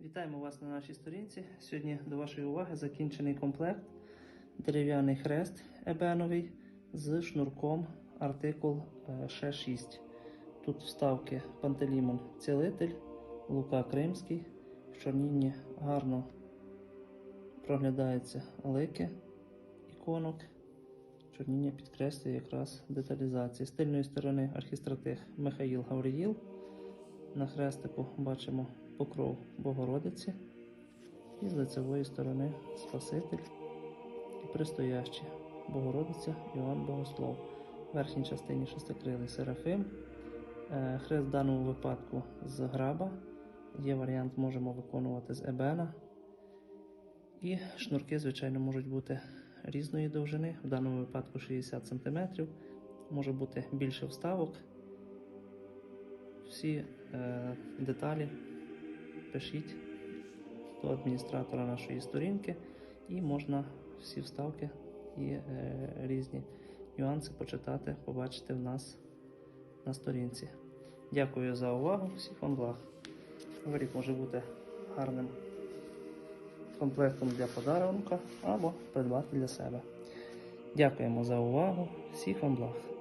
Вітаємо вас на нашій сторінці. Сьогодні до вашої уваги закінчений комплект дерев'яний хрест ебеновий з шнурком артикул е, ще 6. Тут вставки Пантелімон Цілитель, Лука Кримський. В чорнінні гарно проглядаються лики іконок. Чорніння підкреслює якраз деталізації. З тильної сторони архістратиг Михаїл Гавриїл. На хрестику бачимо покров Богородиці. І з лицевої сторони Спаситель і пристоящі Богородиця Іоанн Богослов. В верхній частині шестикрилий Серафим. Е, Хрест в даному випадку з граба. Є варіант, можемо виконувати з ебена. І шнурки, звичайно, можуть бути різної довжини, в даному випадку 60 см. Може бути більше вставок. Всі е, деталі пишіть до адміністратора нашої сторінки, і можна всі вставки і е, різні нюанси почитати, побачити в нас на сторінці. Дякую за увагу. Всіх вам благ. Новий може бути гарним комплектом для подарунка або придбати для себе. Дякуємо за увагу. Всіх вам благ.